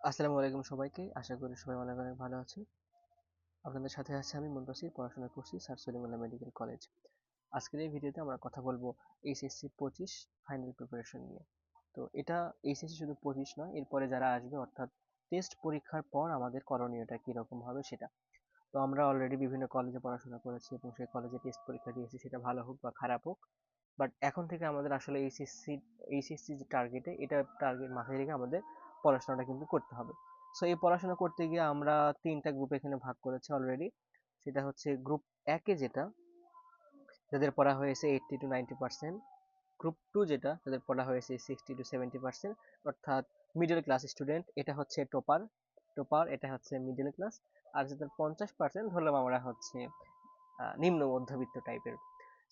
আসসালামু আলাইকুম সবাইকে। আশা করি সবাই অনেক অনেক ভালো আছে আপনাদের সাথে আছে আমি, মুন্তাসির, পড়াশোনা করছি স্যার সলিমুল্লাহ মেডিকেল কলেজ আজকের এই ভিডিওতে আমরা কথা বলব এইচএসসি পঁচিশ ফাইনাল প্রিপারেশন নিয়ে। তো এটা এইচএসসি শুধু পঁচিশ নয়, এরপরে যারা আসবে, অর্থাৎ টেস্ট পরীক্ষার পর আমাদের করণীয়টা কীরকম হবে সেটা। তো আমরা অলরেডি বিভিন্ন কলেজে পড়াশোনা করেছি এবং সেই কলেজে টেস্ট পরীক্ষা দিয়েছি, সেটা ভালো হোক বা খারাপ হোক। বাট এখন থেকে আমাদের আসলে এইচএসসি এইচএসসি যে টার্গেটে এটা টার্গেট মাথায় রেখে আমাদের পড়াশোনাটা কিন্তু করতে হবে। সো এই পড়াশোনা করতে গিয়ে আমরা তিনটা গ্রুপ এখানে ভাগ করেছি অলরেডি সেটা হচ্ছে গ্রুপ একে যেটা, যাদের পড়া হয়েছে eighty to ninety percent group two যেটা তাদের পড়া হয়েছে সিক্সটি টু সেভেন্টি পার্সেন্ট অর্থাৎ মিডল ক্লাস স্টুডেন্ট এটা হচ্ছে টপার টপার এটা হচ্ছে মিডল ক্লাস আর যাদের পঞ্চাশ পার্সেন্ট ধরলাম আমরা হচ্ছে নিম্ন মধ্যবিত্ত টাইপের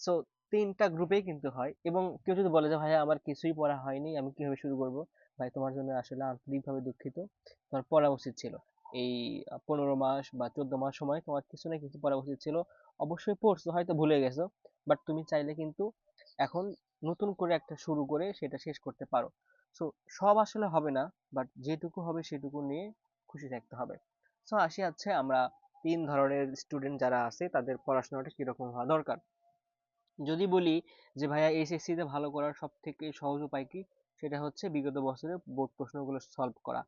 সো তিনটা গ্রুপেই কিন্তু হয়। এবং কেউ যদি বলে যে, ভাইয়া, আমার কিছুই পড়া হয়নি, আমি কীভাবে শুরু করব? ভাই তোমার জন্য আসলে আন্তরিকভাবে দুঃখিত। তোমার পড়া উচিত ছিল। এই পনেরো মাস বা চোদ্দ মাস সময় তোমার কিছু না কিছু পড়া উচিত ছিল। অবশ্যই পড়ছো, হয়তো ভুলে গেছো বাট তুমি চাইলে কিন্তু এখন নতুন করে একটা শুরু করে সেটা শেষ করতে পারো। সো সব আসলে হবে না বাট যেটুকু হবে সেটুকু নিয়ে খুশি থাকতে হবে। সো আসি আছে আমরা তিন ধরনের স্টুডেন্ট যারা আছে, তাদের পড়াশোনাটা কীরকম হওয়া দরকার। যদি বলি যে, ভাইয়া এসএসসি তে ভালো করার সব থেকে সহজ উপায় কি? সেটা হচ্ছে বিগত বছরের বোর্ড প্রশ্নগুলো সলভ করা।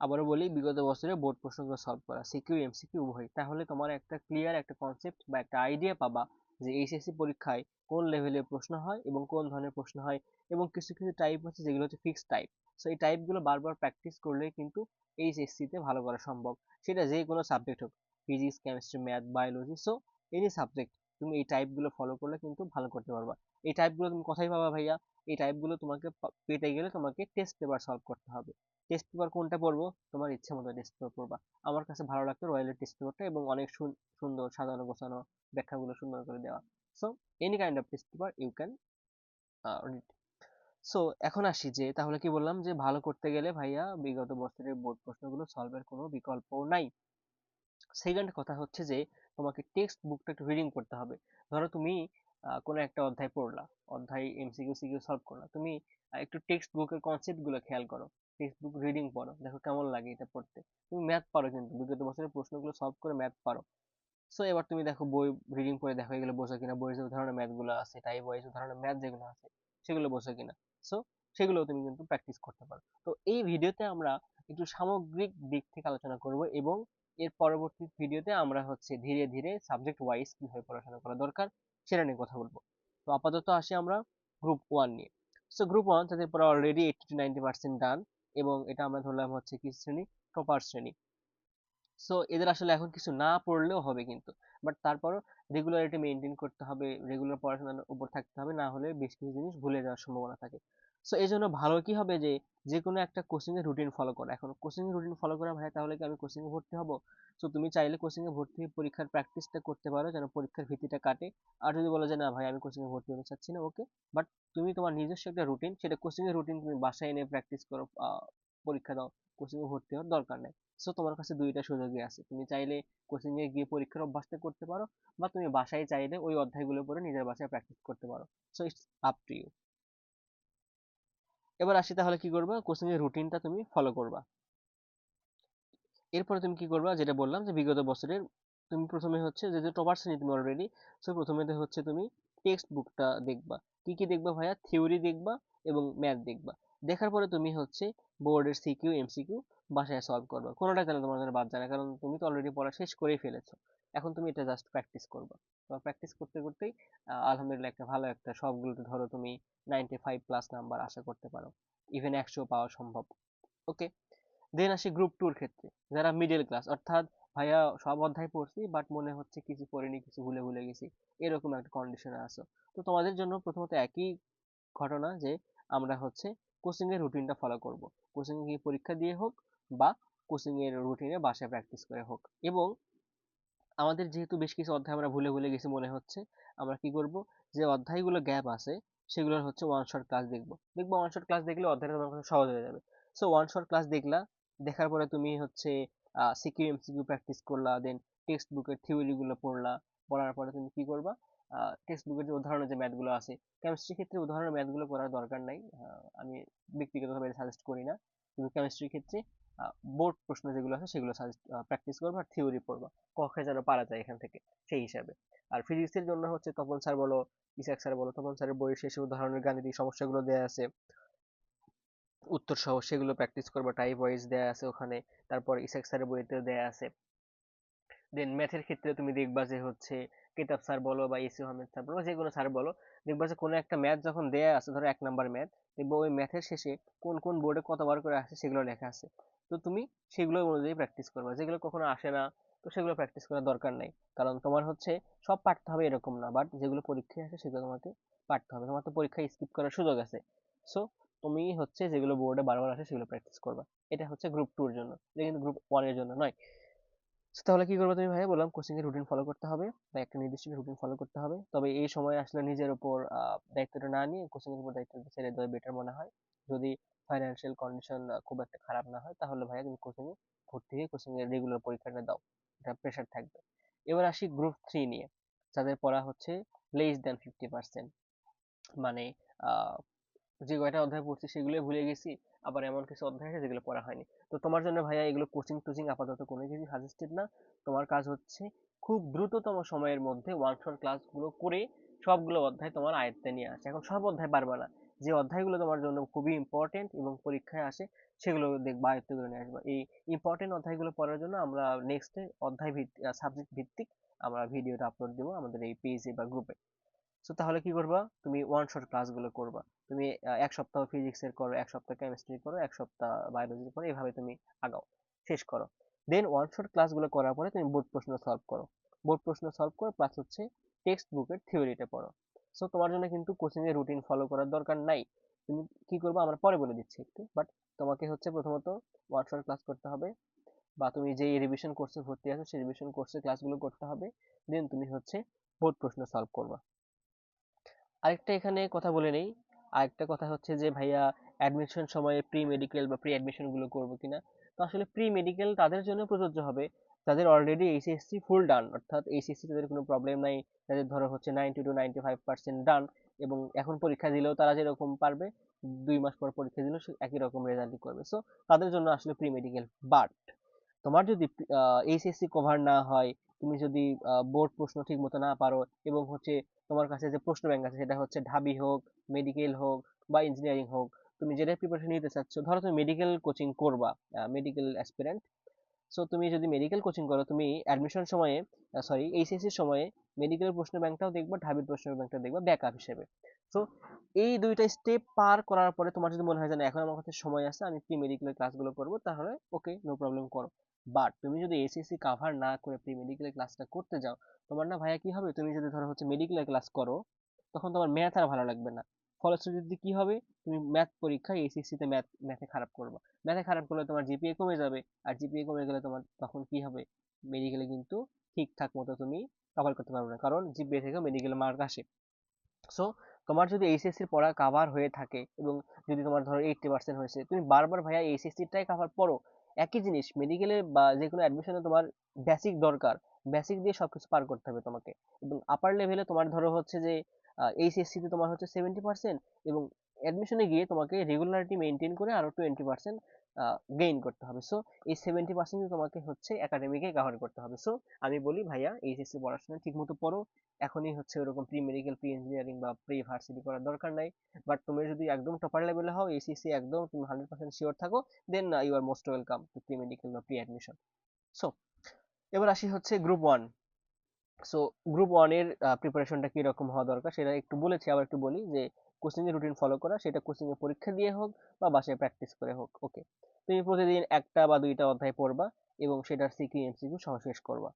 আবারও বলি, বিগত বছরের বোর্ড প্রশ্নগুলো সলভ করা। সিকিউ এমসিকিউ উভয় তাহলে তোমার একটা ক্লিয়ার একটা কনসেপ্ট বা একটা আইডিয়া পাবা যে এইচএসসি পরীক্ষায় কোন লেভেলের প্রশ্ন হয় এবং কোন ধরনের প্রশ্ন হয় এবং কিছু কিছু টাইপ আছে যেগুলো হচ্ছে ফিক্সড টাইপ সো এই টাইপগুলো বারবার প্র্যাকটিস করলে কিন্তু এইচএসসিতে ভালো করা সম্ভব। সেটা যে কোনো সাবজেক্ট হোক physics chemistry math biology so any subject তুমি এই টাইপগুলো ফলো করলে কিন্তু ভালো করতে পারবা। এই টাইপগুলো তুমি কোথায় পাবা ভাইয়া? এই টাইপগুলো তোমাকে পেতে গেলে তোমাকে টেস্ট পেপার সলভ করতে হবে। টেস্ট পেপার কোনটা পড়ব? তোমার ইচ্ছে মতো টেস্ট পেপার পড়বা। আমার কাছে ভালো লাগতো রয়্যালের টেস্ট পেপারটা এবং অনেক সুন্দর সাজানো গোছানো ব্যাখ্যাগুলো সুন্দর করে দেওয়া। So any kind of test paper you can so এখন আসি যে, তাহলে কি বললাম যে, ভালো করতে গেলে ভাইয়া বিগত বছরের বোর্ড প্রশ্নগুলো সলভের কোনো বিকল্প নাই। সেকেন্ড কথা হচ্ছে যে, তোমাকে টেক্সট বুকটা একটু রিডিং করতে হবে। ধরো তুমি কোনো একটা অধ্যায় পড়লা অধ্যায় এমসিকিউ সিকিউ সলভ করলা তুমি একটু টেক্সট বুকের কনসেপ্টগুলো খেয়াল করো টেক্সট বুক রিডিং পড়ো, দেখো কেমন লাগে এটা পড়তে। তুমি ম্যাথ পারো কিন্তু, বিগত বছরের প্রশ্নগুলো সলভ করে ম্যাথ পারো। সো এবার তুমি দেখো বই রিডিং পড়ে দেখো, এগুলো বোঝো কিনা, বইয়ের যে ধরনের ম্যাথগুলো আছে টাইপ ওয়াইজ ধরনের ম্যাথ যেগুলো আছে, সেগুলো বোঝো কিনা। সো সেগুলো তুমি কিন্তু প্র্যাকটিস করতে পারো। তো এই ভিডিওতে আমরা একটু সামগ্রিক দিক থেকে আলোচনা করব এবং এর পরবর্তী ভিডিওতে আমরা হচ্ছে ধীরে ধীরে সাবজেক্ট ওয়াইজ কীভাবে পড়াশোনা করা দরকার সেটা নিয়ে কথা বলব। তো আপাতত আসি আমরা গ্রুপ ওয়ান নিয়ে। সো গ্রুপ ওয়ান তাদের পরে already eighty to ninety percent done এবং এটা আমরা ধরলাম হচ্ছে কি শ্রেণি টপার শ্রেণি। সো এদের আসলে এখন কিছু না পড়লেও হবে কিন্তু। বাট তারপরও রেগুলারিটি মেনটেন করতে হবে রেগুলার পড়াশোনার উপর থাকতে হবে, না হলে বেশ কিছু জিনিস ভুলে যাওয়ার সম্ভাবনা থাকে। সো এই জন্য ভালো কি হবে যে যে কোনো একটা কোচিং এর রুটিন ফলো করা। এখন কোচিং এর রুটিন ফলো করা ভাই, তাহলে কি আমি কোচিং এ ভর্তি হব? সো তুমি চাইলে কোচিং এ ভর্তি হয়ে পরীক্ষার প্র্যাকটিসটা করতে পারো যেন পরীক্ষার ভীতিটা কাটে। আর যদি বলো যে, না ভাই, আমি কোচিং এ ভর্তি হতে চাচ্ছি না ওকে বাট তুমি তোমার নিজস্ব একটা রুটিন সেটা কোচিং এর রুটিন তুমি বাসায় এনে প্র্যাকটিস করো পরীক্ষা দাও কোচিং এ ভর্তি হওয়ার দরকার নেই। সো তোমার কাছে দুইটা সুযোগই আছে। তুমি চাইলে কোচিং এ গিয়ে পরীক্ষার অভ্যাসটা করতে পারো, বা তুমি বাসায় চাইলে ওই অধ্যায়গুলো পড়ে নিজের বাসায় প্র্যাকটিস করতে পারো। So it's up to you এবার আসি তাহলে কি করবা? কোচিং এর রুটিনটা তুমি ফলো করবা। এরপরে তুমি কি করবা? যেটা বললাম যে বিগত বছরের তুমি প্রথমে হচ্ছে যে টপার শ্রেণি তুমি অলরেডি সো প্রথমে হচ্ছে তুমি টেক্সট বুকটা দেখবা। কি কি দেখবা ভাইয়া? থিওরি দেখবা এবং ম্যাথ দেখবা। দেখার পরে তুমি হচ্ছে বোর্ডের সিকিউ এমসিকিউ বাসায় সলভ করবা। কোনোটা কেন তোমার জন্য বাদ যায় না, কারণ তুমি তো অলরেডি পড়া শেষ করেই ফেলেছো। এখন তুমি এটা জাস্ট প্র্যাকটিস করবা। তো প্র্যাকটিস করতে করতেই আলহামদুলিল্লাহ একটা ভালো একটা সবগুলোতে ধরো তুমি নাইনটি ফাইভ প্লাস নাম্বার আশা করতে পারো। ইভেন একশো পাওয়া সম্ভব। ওকে দেন আসি গ্রুপ টুর ক্ষেত্রে, যারা মিডল ক্লাস অর্থাৎ ভাইয়া সব অধ্যায় পড়ছি বাট মনে হচ্ছে কিছু পড়িনি, কিছু ভুলে ভুলে গেছি, এরকম একটা কন্ডিশনে আসো তো তোমাদের জন্য প্রথমত একই ঘটনা যে, আমরা হচ্ছে কোচিং এর রুটিনটা ফলো করব। কোচিং এ পরীক্ষা দিয়ে হোক, বা কোচিং এর রুটিনে বাসায় প্র্যাকটিস করে হোক। এবং আমাদের যেহেতু বেশ কিছু অধ্যায় আমরা ভুলে ভুলে গেছি মনে হচ্ছে, আমরা কি করব? যে অধ্যায়গুলো গ্যাপ আছে, সেগুলোর হচ্ছে ওয়ান শট ক্লাস দেখব। দেখব ওয়ান শট ক্লাস দেখলে অধ্যায়টা তোমার কাছে সহজ হয়ে যাবে। সো ওয়ান শট ক্লাস দেখলা দেখার পরে তুমি হচ্ছে সিকিউ এমসিকিউ প্র্যাকটিস করলা দেন টেক্সট বুকের থিওরিগুলো পড়লা, পড়ার পরে তুমি কি করবা? টেক্সট বুকের যে উদাহরণের যে ম্যাথগুলো আছে কেমিস্ট্রি ক্ষেত্রে উদাহরণের ম্যাথগুলো করার দরকার নাই আমি ব্যক্তিগতভাবে সাজেস্ট করি না, কিন্তু কেমিস্ট্রির ক্ষেত্রে বোর্ড প্রশ্ন যেগুলো আছে সেগুলো প্র্যাকটিস করবা আর থিওরি পড়বা কখে যেন পারা যায় এখান থেকে, সেই হিসাবে। আর ফিজিক্সের জন্য হচ্ছে তপন স্যার বলো, ইসাক স্যার বলো, তপন স্যারের বইয়ে শেষে উদাহরণের গাণিতিক সমস্যাগুলো দেওয়া আছে উত্তর সহ সেগুলো প্র্যাকটিস করবা। টাইপ ওয়াইজ দেয়া আছে ওখানে, তারপর ইসাক স্যারের বইতে দেয়া আছে। দেন ম্যাথের ক্ষেত্রে তুমি দেখবা যে হচ্ছে কেতাব স্যার বলো বা এসি আহমেদ স্যার বলো যে কোনো স্যার বলো, দেখবা যে কোনো একটা ম্যাথ যখন দেয়া আছে, ধরো এক নাম্বার ম্যাথ দেখব ওই ম্যাথের শেষে কোন কোন বোর্ডে কতবার করে আসে সেগুলো লেখা আছে। তো তুমি সেগুলো অনুযায়ী প্র্যাকটিস করবা। যেগুলো কখনো আসে না, তো সেগুলো প্র্যাকটিস করার দরকার নেই। কারণ তোমার হচ্ছে সব পারতে হবে এরকম না বাট যেগুলো পরীক্ষায় আসে সেগুলো তোমাকে পারতে হবে। তোমার তো পরীক্ষায় স্কিপ করার সুযোগ আছে। সো তুমি হচ্ছে যেগুলো বোর্ডে বারবার আসে সেগুলো প্র্যাকটিস করবা। এটা হচ্ছে গ্রুপ টুর জন্য। এটা কিন্তু গ্রুপ ওয়ানের জন্য নয়। তাহলে কি করব তুমি ভাই বললাম কোচিং এর রুটিন ফলো করতে হবে। বা একটা নির্দিষ্ট রুটিন ফলো করতে হবে। তবে এই সময় আসলে নিজের উপর দায়িত্বটা না নিয়ে কোচিং এর উপর দায়িত্বটা ছেড়ে দেওয়া বেটার মনে হয়। যদি ফাইন্যান্সিয়াল কন্ডিশন খুব একটা খারাপ না হয়, তাহলে ভাইয়া তুমি কোচিং এ ভর্তি হয়ে কোচিং এর রেগুলার পরীক্ষাটা দাও। এটা প্রেশার থাকবে। এবার আসি গ্রুপ থ্রি নিয়ে। যাদের পড়া হচ্ছে লেস দেন ফিফটি পার্সেন্ট মানে যে কয়টা অধ্যায় পড়ছি সেগুলো ভুলে গেছি, আবার এমন কিছু অধ্যায় আছে যেগুলো পড়া হয়নি। তো তোমার জন্য ভাইয়া এগুলো কোচিং টোচিং আপাতত কোনো কিছু সাজেস্টেড না। তোমার কাজ হচ্ছে খুব দ্রুততম সময়ের মধ্যে ওয়ান শট ক্লাসগুলো করে সবগুলো অধ্যায় তোমার আয়ত্তে নিয়ে আসে। এখন সব অধ্যায় পারবে না। যে অধ্যায়গুলো তোমার জন্য খুবই ইম্পর্টেন্ট এবং পরীক্ষায় আসে, সেগুলো দেখবা, আয়ত্ত করে নিয়ে আসবা। এই ইম্পর্টেন্ট অধ্যায়গুলো পড়ার জন্য আমরা নেক্সট অধ্যায় ভিত্তিক সাবজেক্ট ভিত্তিক আমরা ভিডিওটা আপলোড দেবো আমাদের এই পেজে বা গ্রুপে সো তাহলে কি করবা? তুমি ওয়ান শট ক্লাসগুলো করবা। তুমি এক সপ্তাহ ফিজিক্সের করো, এক সপ্তাহ কেমিস্ট্রি করো, এক সপ্তাহ বায়োলজি করো, এভাবে তুমি আগাও, শেষ করো। দেন ওয়ান শট ক্লাসগুলো করার পরে তুমি বোর্ড প্রশ্ন সলভ করো। বোর্ড প্রশ্ন সলভ করো প্লাস হচ্ছে টেক্সট বুকের থিওরিটা পড়ো। সো তোমার জন্য কিন্তু কোচিং এর রুটিন ফলো করার দরকার নাই। তুমি কি করবে? আমরা পরে বলে দিচ্ছি একটু। বাট তোমাকে হচ্ছে প্রথমত ওয়ান শট ক্লাস করতে হবে। বা তুমি যে রিভিশন কোর্সে ভর্তি আছো, সেই রিভিশন কোর্সে ক্লাসগুলো করতে হবে। দেন তুমি হচ্ছে বোর্ড প্রশ্ন সলভ করবা। আরেকটা এখানে কথা বলে নেই। আরেকটা কথা হচ্ছে যে, ভাইয়া অ্যাডমিশন সময়ে প্রি মেডিকেল বা প্রি অ্যাডমিশনগুলো করব কিনা? তো আসলে প্রি মেডিকেল তাদের জন্য প্রযোজ্য হবে। যাদের অলরেডি এইচএসসি ফুল ডান অর্থাৎ এইচএসসি তাদের কোনো প্রবলেম নাই। তাদের ধরো হচ্ছে ninety to ninety five percent done এবং এখন পরীক্ষা দিলেও তারা যেরকম পারবে, দুই মাস পর পরীক্ষা দিলেও একই রকম রেজাল্টই করবে। সো তাদের জন্য আসলে প্রি মেডিকেল বাট তোমার যদি এইচএসসি কভার না হয়, তুমি যদি বোর্ড প্রশ্ন ঠিক মতো না পারো এবং হচ্ছে তোমার কাছে যে প্রশ্ন ব্যাংক আছে, সেটা হচ্ছে ঢাবি হোক মেডিকেল হোক বা ইঞ্জিনিয়ারিং হোক, তুমি যেটা প্রিপারেশন নিতে চাচ্ছ, ধরো তুমি মেডিকেল কোচিং করবা মেডিকেল অ্যাসপিরেন্ট সো তুমি যদি মেডিকেল কোচিং করো, তুমি অ্যাডমিশন সময়ে সরি এইচএসসি সময়ে মেডিকেল প্রশ্ন ব্যাংকটাও দেখবা, ঢাবির প্রশ্ন ব্যাংকটা দেখবা ব্যাকআপ হিসেবে। সো এই দুইটা স্টেপ পার করার পরে তোমার যদি মনে হয় যে না, এখন আমার কাছে সময় আছে, আমি প্রি মেডিকেলের ক্লাসগুলো করব, তাহলে ওকে নো প্রবলেম করো। বাট তুমি যদি এসএসসি কাভার না করে প্রি মেডিকেলের ক্লাসটা করতে যাও, তোমার না ভাইয়া কি হবে? তুমি যদি ধরো হচ্ছে মেডিকেলের ক্লাস করো, তখন তোমার ম্যাথ আর ভালো লাগবে না। ফলশ্রুতিতে কি হবে? তুমি ম্যাথ পরীক্ষায় এসএসসি তে ম্যাথ ম্যাথে খারাপ করবে। ম্যাথে খারাপ করলে তোমার জিপিএ কমে যাবে, আর জিপিএ কমে গেলে তোমার তখন কি হবে? মেডিকেলে কিন্তু ঠিকঠাক মতো তুমি কভার করতে পারবে না, কারণ জিপিএ থেকে মেডিকেল মার্ক আসে। সো তোমার যদি এইচএসসির পড়া কাভার হয়ে থাকে এবং যদি তোমার ধরো এইটটি পার্সেন্ট হয়েছে, তুমি বারবার ভাইয়া এইচএসসিটাই কাভার পড়ো একই জিনিস মেডিকেলে বা যে কোনো অ্যাডমিশনে তোমার বেসিক দরকার। বেসিক দিয়ে সব কিছু পার করতে হবে তোমাকে। এবং আপার লেভেলে তোমার ধরো হচ্ছে যে এইচএসসি তে তোমার হচ্ছে সেভেন্টি পার্সেন্ট এবং অ্যাডমিশনে গিয়ে তোমাকে রেগুলারিটি মেনটেন করে আরও টোয়েন্টি পার্সেন্ট গেইন করতে হবে। সো এই সেভেন্টি পার্সেন্ট তোমাকে হচ্ছে একাডেমিকে কভার করতে হবে। সো আমি বলি, ভাইয়া, এইচএসসি পড়াশোনা ঠিক মতো পড়ো। এখনই হচ্ছে ওরকম প্রি মেডিকেল প্রি ইঞ্জিনিয়ারিং বা প্রি ভার্সিটি করার দরকার নাই। বাট তুমি যদি একদম টপার লেভেলে হও, এইচএসসি একদম, তুমি হান্ড্রেড পার্সেন্ট শিওর থাকো then you are most welcome to pre medical বা প্রি অ্যাডমিশন সো এবার আসি হচ্ছে গ্রুপ ওয়ান সো গ্রুপ ওয়ানের প্রিপারেশনটা কীরকম হওয়া দরকার, সেটা একটু বলেছি। আবার একটু বলি যে কোচিং এর রুটিন ফলো করা, সেটা কোচিং এ পরীক্ষা দিয়ে হোক বা বাসায় প্র্যাকটিস করে হোক ওকে তুমি প্রতিদিন একটা বা দুইটা অধ্যায় পড়বা এবং সেটার সিকিউ এমসিকিউ সহ শেষ করবা।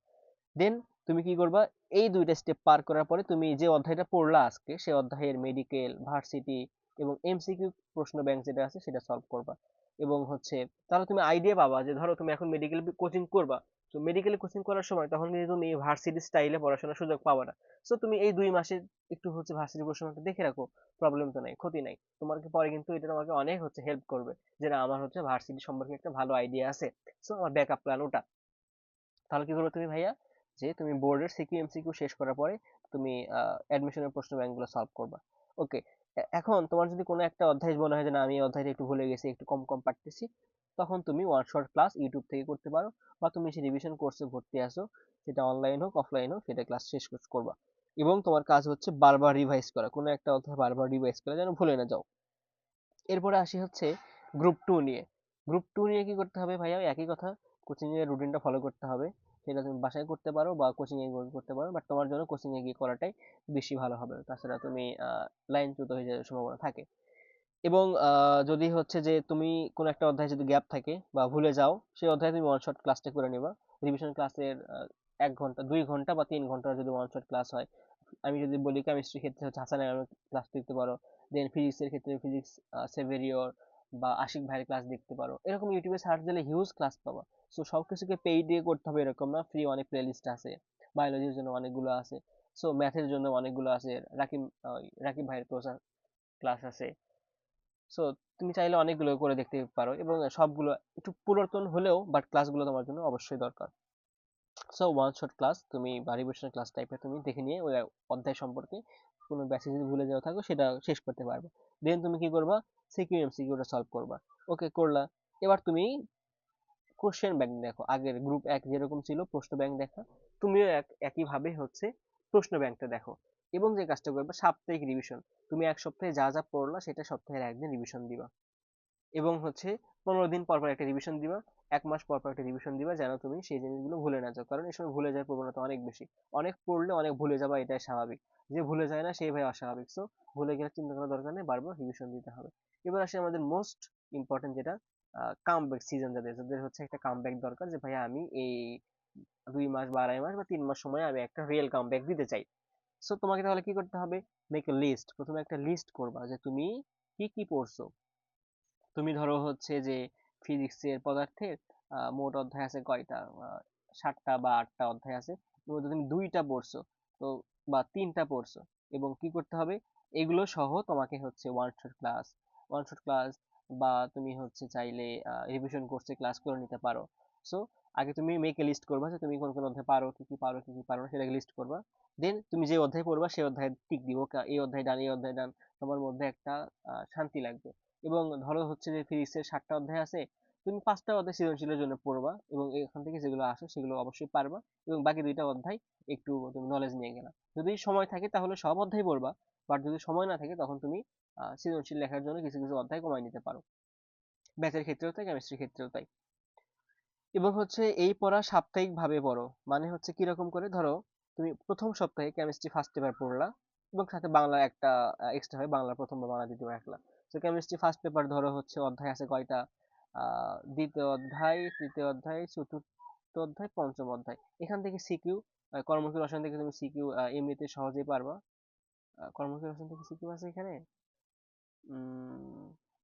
দেন তুমি কি করবা? এই দুইটা স্টেপ পার করার পরে তুমি যে অধ্যায়টা পড়লা আজকে সেই অধ্যায়ের মেডিকেল ভার্সিটি এবং এমসিকিউ প্রশ্ন ব্যাংক যেটা আছে সেটা সলভ করবা। এবং হচ্ছে, তাহলে তুমি আইডিয়া পাবা যে ধরো তুমি এখন মেডিকেল কোচিং করবা তো মেডিকেলে কোচিং করার সময় তখন কিন্তু তুমি ভার্সিটি স্টাইলে পড়াশোনার সুযোগ পাবে না। সো তুমি এই দুই মাসে একটু হচ্ছে ভার্সিটি প্রশ্নটা দেখে রাখো প্রবলেম তো নাই, ক্ষতি নাই। তোমার পরে কিন্তু এটা তোমাকে অনেক হচ্ছে হেল্প করবে যে না, আমার হচ্ছে ভার্সিটি সম্পর্কে একটা ভালো আইডিয়া আছে। সো আমার ব্যাকআপ প্ল্যান ওটা। তাহলে কি করবে তুমি ভাইয়া? যে তুমি বোর্ডের সিকিউ এমসিকিউ শেষ করার পরে তুমি অ্যাডমিশনের প্রশ্ন ব্যাংকগুলো সলভ করবা। ওকে এখন তোমার যদি কোনো একটা অধ্যায় মনে হয় যে না, আমি অধ্যায়টা একটু ভুলে গেছি, একটু কম কম পারতেছি তখন তুমি ওয়ান শট ক্লাস ইউটিউব থেকে করতে পারো বা তুমি সে রিভিশন কোর্সে ভর্তি আসো সেটা অনলাইন হোক অফলাইন হোক, সেটা ক্লাস শেষ করবা। এবং তোমার কাজ হচ্ছে বারবার রিভাইজ করা। কোনো একটা অধ্যায় বারবার রিভাইজ করা যেন ভুলে না যাও। এরপরে আসি হচ্ছে গ্রুপ টু নিয়ে। গ্রুপ টু নিয়ে কি করতে হবে ভাইয়া? একই কথা। কোচিং এর রুটিনটা ফলো করতে হবে। সেটা তুমি বাসায় করতে পারো বা কোচিং এ গিয়ে করতে পারো। বাট তোমার জন্য কোচিং এ গিয়ে করাটাই বেশি ভালো হবে। তাছাড়া তুমি লাইনচ্যুত হয়ে যাওয়ার সম্ভাবনা থাকে। এবং যদি হচ্ছে যে তুমি কোনো একটা অধ্যায় যদি গ্যাপ থাকে বা ভুলে যাও, সেই অধ্যায়ে তুমি ওয়ান শট ক্লাসটা করে নিবা। রিভিশন ক্লাসের এক ঘণ্টা, দুই ঘণ্টা বা তিন ঘণ্টার যদি ওয়ান শট ক্লাস হয়। আমি যদি বলি কেমিস্ট্রির ক্ষেত্রে হচ্ছে হাসান ক্লাস দেখতে পারো দেন ফিজিক্সের ক্ষেত্রে ফিজিক্স সেভেরিয়র বা আশিক ভাইয়ের ক্লাস দেখতে পারো। এরকম ইউটিউবে সার্চ দিলে হিউজ ক্লাস পাবা। সো সব কিছুকে পেইড দিয়ে করতে হবে এরকম না ফ্রি অনেক প্লেলিস্ট আছে বায়োলজির জন্য অনেকগুলো আছে সো ম্যাথের জন্য অনেকগুলো আছে, রাকিব রাকিব ভাইয়ের ক্লাস আছে। সো তুমি চাইলে অনেকগুলো করে দেখতে পারো এবং সবগুলো একটু পুরাতন হলেও বাট ক্লাসগুলো তোমার জন্য অবশ্যই দরকার। সো ওয়ান শট ক্লাস তুমি বা রিভিশন ক্লাস টাইপের তুমি দেখে নিয়ে ওই অধ্যায় সম্পর্কে কোনো ব্যাসে যদি ভুলে যাওয়া থাকো, সেটা শেষ করতে পারবে। দেন তুমি কি করবা? সিকিউ এমসিকিউটা সলভ করবা। ওকে করলা। এবার তুমি কোশ্চেন ব্যাংক দেখো। আগের গ্রুপ এক যেরকম ছিল, প্রশ্ন ব্যাংক দেখা। তুমিও এক, একইভাবে হচ্ছে প্রশ্ন ব্যাংকটা দেখো। এবং যে কাজটা করবে সাপ্তাহিক রিভিশন তুমি এক সপ্তাহে যা যা পড়লা সেটা সপ্তাহের একদিন রিভিশন দিবা। এবং হচ্ছে পনেরো দিন পর পর একটা রিভিশন দিবা, এক মাস পর পর একটা রিভিশন দিবা যেন তুমি সেই জিনিসগুলো ভুলে না যাও। কারণ এই সময় ভুলে যাওয়ার প্রবণতা অনেক বেশি। অনেক পড়লে অনেক ভুলে যাবা এটাই স্বাভাবিক। যে ভুলে যায় না সেই ভাই অস্বাভাবিক। সো ভুলে গেলে চিন্তা করার দরকার নেই, বারবার রিভিশন দিতে হবে। এবার আসে আমাদের মোস্ট ইম্পর্টেন্ট যেটা কামব্যাক সিজন যাদের যাদের হচ্ছে একটা কামব্যাক দরকার যে ভাইয়া আমি এই দুই মাস বা আড়াই মাস বা তিন মাস সময় আমি একটা রিয়েল কামব্যাক দিতে চাই। সো তোমাকে তাহলে কি করতে হবে? মেক এ লিস্ট প্রথমে একটা লিস্ট করবা যে তুমি কি কি পড়ছো। তুমি ধরো হচ্ছে যে ফিজিক্সের পদার্থের মোট অধ্যায় আছে কয়টা? সাতটা বা আটটা অধ্যায় আছে। মধ্যে তুমি দুইটা পড়ছো। তো, বা তিনটা পড়ছো। এবং কি করতে হবে? এগুলো সহ তোমাকে হচ্ছে one shot class one shot class বা তুমি হচ্ছে চাইলে রিভিশন কোর্সে ক্লাস করে নিতে পারো। সো আগে তুমি মেক লিস্ট করবা যে তুমি কোন কোন অধ্যায় পারো, কি কি পারো, কি কি পারো না, সেটাকে লিস্ট করবা। দেন তুমি যে অধ্যায় পড়বা সেই অধ্যায় টিক দিব। এই অধ্যায় ডান, এই অধ্যায় ডান, তোমার মধ্যে একটা শান্তি লাগবে। এবং ধরো হচ্ছে যে ফিজিক্সের সাতটা অধ্যায় আছে, তুমি পাঁচটা অধ্যায় সৃজনশীলের জন্য পড়বা এবং এখান থেকে যেগুলো আসে সেগুলো অবশ্যই পারবা এবং বাকি দুইটা অধ্যায় একটু তুমি নলেজ নিয়ে গেলা। যদি সময় থাকে তাহলে সব অধ্যায় পড়বা বাট যদি সময় না থাকে তখন তুমি সৃজনশীল লেখার জন্য কিছু কিছু অধ্যায় কমাই নিতে পারো। ম্যাথের ক্ষেত্রেও তাই কেমিস্ট্রির ক্ষেত্রেও তাই। এবং হচ্ছে এই পড়া সাপ্তাহিক ভাবে পড়ো। মানে হচ্ছে কীরকম করে? ধরো তুমি প্রথম সপ্তাহে কেমিস্ট্রি ফার্স্ট পেপার পড়লা এবং সাথে বাংলা একটা এক্সট্রা হয় বাংলা প্রথম বা বাংলা দ্বিতীয় রাখলা। তো কেমিস্ট্রি ফার্স্ট পেপার ধরো হচ্ছে অধ্যায় আছে কয়টা? দ্বিতীয় অধ্যায় তৃতীয় অধ্যায় চতুর্থ অধ্যায় পঞ্চম অধ্যায়। এখান থেকে সিকিউ কর্মকি রসায়ন থেকে তুমি সিকিউ এমনিতে সহজেই পারবা। আহ, কর্মকি রসায়ন থেকে সিকিউ আছে এখানে?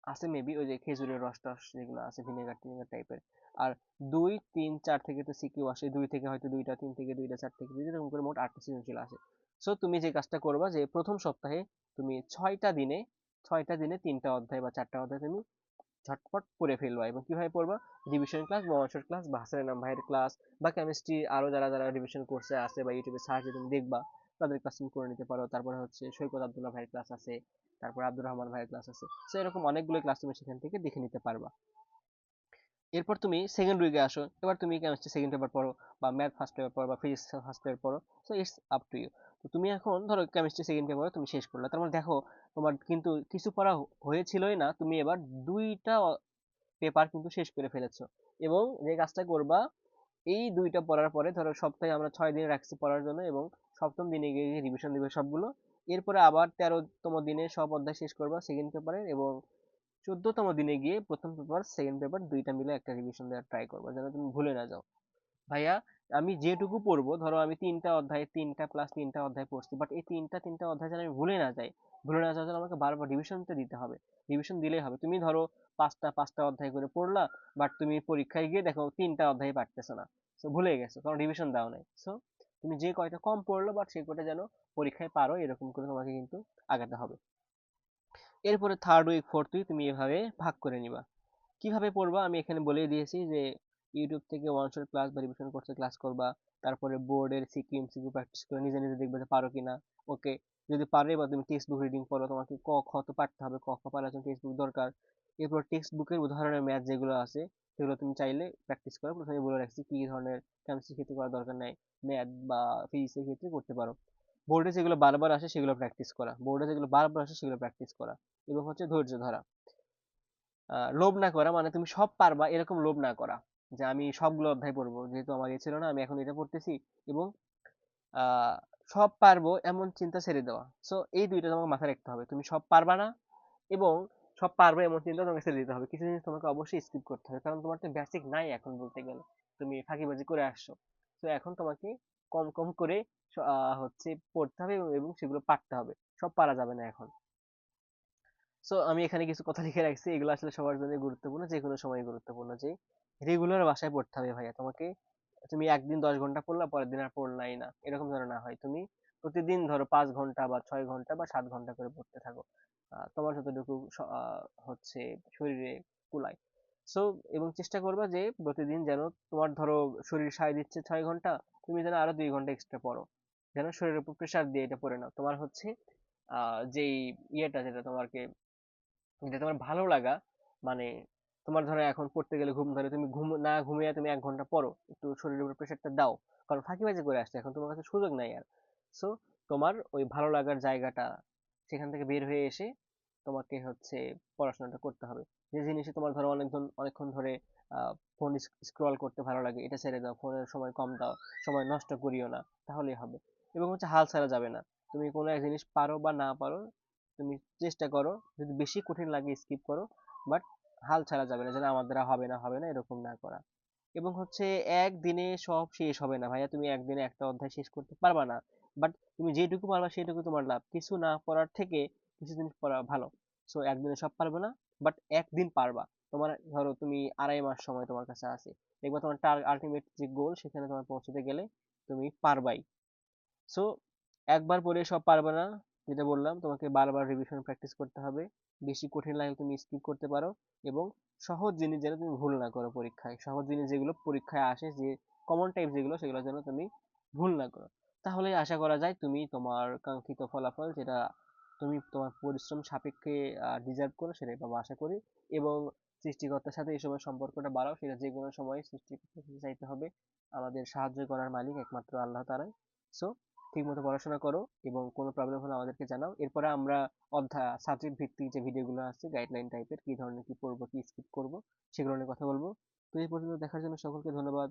আছে মেবি ওই যে খেজুরের রস টস যেগুলো আছে ভিনেগার টিনেগার টাইপের আর দুই, তিন, চার থেকে তো সিকিউ আসে, দুই থেকে হয়তো দুইটা, তিন থেকে দুইটা, চার থেকে দুইটা এরকম করে মোট আটটা সৃজনশীল আসে সো তুমি যে কাজটা করবা যে প্রথম সপ্তাহে তুমি ছয়টা দিনে ছয়টা দিনে তিনটা অধ্যায় বা চারটা অধ্যায় তুমি ঝটপট পড়ে ফেলবা এবং কীভাবে পড়বা? রিভিশন ক্লাস বা ওয়ান ক্লাস বা হাসান নাম ভাইয়ের ক্লাস বা কেমিস্ট্রি আরও যারা যারা রিভিশন কোর্সে আছে বা ইউটিউবে সার্চে তুমি দেখবা, তাদের ক্লাস তুমি করে নিতে পারো। তারপরে হচ্ছে সৈকত আব্দুল্লাহ ভাইয়ের ক্লাস আছে। তারপর আব্দুর রহমান ভাইয়ের ক্লাস আছে। সো এরকম অনেকগুলো ক্লাস তুমি সেখান থেকে দেখে নিতে পারবা। এরপর তুমি সেকেন্ড উইকে আসো। এবার তুমি কেমিস্ট্রি সেকেন্ড পেপার পড়ো বা ম্যাথ ফার্স্ট পেপার পড়ো বা ফিজিক্স ফার্স্ট পেপার পড়ো। So it's up to you তো তুমি এখন ধরো কেমিস্ট্রি সেকেন্ড পেপার তুমি শেষ করলে। তার মানে দেখো, তোমার কিন্তু কিছু পড়া হয়েছিলই না। তুমি এবার দুইটা পেপার কিন্তু শেষ করে ফেলেছো। এবং যে কাজটা করবা, এই দুইটা পড়ার পরে ধরো সপ্তাহে আমরা ছয় দিন রাখছি পড়ার জন্য এবং সপ্তম দিনে গিয়ে রিভিশন দিবে সবগুলো। এরপরে আবার তেরোতম দিনে সব অধ্যায় শেষ করবা সেকেন্ড পেপারের এবং চোদ্দতম দিনে গিয়ে প্রথম পেপার সেকেন্ড পেপার দুইটা মিলে একটা রিভিশন দেওয়ার ট্রাই করবা, যেন তুমি ভুলে না যাও। ভাইয়া, আমি যেটুকু পড়ব, ধরো আমি তিনটা অধ্যায়, তিনটা প্লাস তিনটা অধ্যায় পড়ছি বাট এই তিনটা তিনটা অধ্যায় যেন আমি ভুলে না যাই, ভুলে না যাওয়ার জন্য আমাকে বারবার রিভিশনটা দিতে হবে। রিভিশন দিলেই হবে। তুমি ধরো পাঁচটা পাঁচটা অধ্যায় করে পড়লা বাট তুমি পরীক্ষায় গিয়ে দেখো তিনটা অধ্যায় পারতেছো না। সো ভুলে গেছো, কারণ রিভিশন দাও নাই। সো তুমি যে কয়টা কম পড়ল বাট সেই কয়টা যেন পরীক্ষায় পারো, এরকম করে তোমাকে কিন্তু আগাতে হবে। এরপরে থার্ড উইক ফোর্থ উইক তুমি এভাবে ভাগ করে নিবা। কীভাবে পড়বা? আমি এখানে বলে দিয়েছি যে ইউটিউব থেকে ওয়ান শট ক্লাস বা রিভিশন কোর্সে ক্লাস করবা, তারপরে বোর্ডের সিকিউ প্র্যাকটিস করে নিজে নিজে দেখবে যে পারো কিনা। ওকে, যদি পারে বা তুমি টেক্সট বুক রিডিং পড়ো তোমাকে ক খ তো পারতে হবে, ক খ পারার জন্য টেক্সট বুক দরকার। এরপর টেক্সট বুকের উদাহরণের ম্যাথ যেগুলো আছে সেগুলো তুমি চাইলে প্র্যাকটিস করো। প্রথমে বলে রাখছি কি ধরনের কেমিস্ট্রির ক্ষেত্রে করার দরকার নাই। ম্যাথ বা ফিজিক্সের ক্ষেত্রে করতে পারো। বোর্ডে যেগুলো বারবার আসে সেগুলো প্র্যাকটিস করা। বোর্ডে যেগুলো বারবার আসে সেগুলো প্র্যাকটিস করা। এবং হচ্ছে ধৈর্য ধরা। লোভ না করা মানে তুমি সব পারবা এরকম লোভ না করা যে আমি সবগুলো অধ্যায় পড়ব। যেহেতু আমার ইয়ে ছিল না, আমি এখন এটা পড়তেছি এবং সব পারব এমন চিন্তা ছেড়ে দেওয়া। সো এই দুইটা তোমাকে মাথায় রাখতে হবে। তুমি সব পারবা না এবং সব পারবে এমন চিন্তা তোমাকে ছেড়ে দিতে হবে। কিছু জিনিস তোমাকে অবশ্যই স্কিপ করতে হবে। কারণ তোমার তো বেসিক নাই এখন বলতে গেলে। তুমি ফাঁকিবাজি করে আসছো। তো এখন তোমাকে কম কম করে হচ্ছে পড়তে হবে এবং সেগুলো পারতে হবে। সব পারা যাবে না এখন। সো আমি এখানে কিছু কথা লিখে রাখছি। এগুলো আসলে সবার জন্য গুরুত্বপূর্ণ যে কোনো সময় গুরুত্বপূর্ণ। যে রেগুলার বাসায় পড়তে হবে ভাইয়া। তোমাকে, তুমি একদিন দশ ঘণ্টা পড়লা, পরের দিন আর পড়লাই না। এরকম যেন না হয়। তুমি প্রতিদিন ধরো পাঁচ ঘণ্টা বা ছয় ঘণ্টা বা সাত ঘণ্টা করে পড়তে থাকো। তোমার যতটুকু হচ্ছে শরীরে কুলায়। সো এবং চেষ্টা করবা যে প্রতিদিন যেন তোমার ধরো শরীর সায় দিচ্ছে ছয় ঘণ্টা, তুমি যেন আরও দুই ঘণ্টা এক্সট্রা পড়ো। যেন শরীরের উপর প্রেশার দিয়ে এটা পড়ে নাও। তোমার হচ্ছে যেই ইয়েটা যেটা তোমাকে যেটা তোমার ভালো লাগা মানে তোমার ধরো এখন পড়তে গেলে ঘুম, ধরে তুমি ঘুম, না ঘুমিয়ে তুমি এক ঘণ্টা পড়ো, একটু শরীরের উপর প্রেশারটা দাও। কারণ ফাঁকিবাজি করে আসছে, এখন তোমার কাছে সুযোগ নাই আর। সো তোমার ওই ভালো লাগার জায়গাটা সেখান থেকে বের হয়ে এসে তোমাকে হচ্ছে পড়াশোনাটা করতে হবে। যে জিনিসে তোমার ধরো অনেকক্ষণ অনেকক্ষণ ধরে ফোন স্ক্রল করতে ভালো লাগে, এটা ছেড়ে দাও ফোনের সময় কম দাও, সময় নষ্ট করিও না, তাহলেই হবে। এবং হচ্ছে হাল ছাড়া যাবে না। তুমি কোনো এক জিনিস পারো বা না পারো, তুমি চেষ্টা করো, যদি বেশি কঠিন লাগে স্কিপ করো বাট হাল ছাড়া যাবে না, যেন আমার দ্বারা হবে না হবে না, এরকম না করা। এবং হচ্ছে একদিনে সব শেষ হবে না ভাইয়া, তুমি একদিনে একটা অধ্যায় শেষ করতে পারবা না বাট তুমি যেটুকু পারবা সেটুকু তোমার লাভ। কিছু না পড়ার থেকে কিছু জিনিস পড়া ভালো। সো একদিনে সব পারবে না বাট একদিন পারবা। তোমার, ধরো তুমি আড়াই মাস সময় তোমার কাছে আছে। দেখবা তোমার আলটিমেট যে গোল সেখানে তোমার পৌঁছতে গেলে তুমি পারবাই। সো একবার পড়ে সব পারবে না, যেটা বললাম, তোমাকে বারবার রিভিশন প্র্যাকটিস করতে হবে। বেশি কঠিন লাগলে তুমি স্কিপ করতে পারো এবং সহজ জিনিস যেন তুমি ভুল না করো পরীক্ষায়। সহজ জিনিস যেগুলো পরীক্ষায় আসে, যে কমন টাইপ যেগুলো, সেগুলো যেন তুমি ভুল না করো। তাহলে আশা করা যায় তুমি তোমার কাঙ্ক্ষিত ফলাফল, যেটা তুমি তোমার পরিশ্রম সাপেক্ষে ডিজার্ভ করো সেটাই পাবো, আশা করি। এবং সৃষ্টিকর্তার সাথে এই সময় সম্পর্কটা বাড়াও, সেটা যে কোনো সময় কাছে চাইতে হবে। আমাদের সাহায্য করার মালিক একমাত্র আল্লাহ তাআলাই। সো ঠিকমতো পড়াশোনা করো এবং কোনো প্রবলেম হলে আমাদেরকে জানাও। এরপরে আমরা অধ্যায় সাবজেক্ট ভিত্তিক যে ভিডিওগুলো আছে গাইডলাইন টাইপের কি ধরনের, কি পড়ব, কি স্কিপ করব, সেগুলো নিয়ে কথা বলব। তো এই পর্যন্ত দেখার জন্য সকলকে ধন্যবাদ।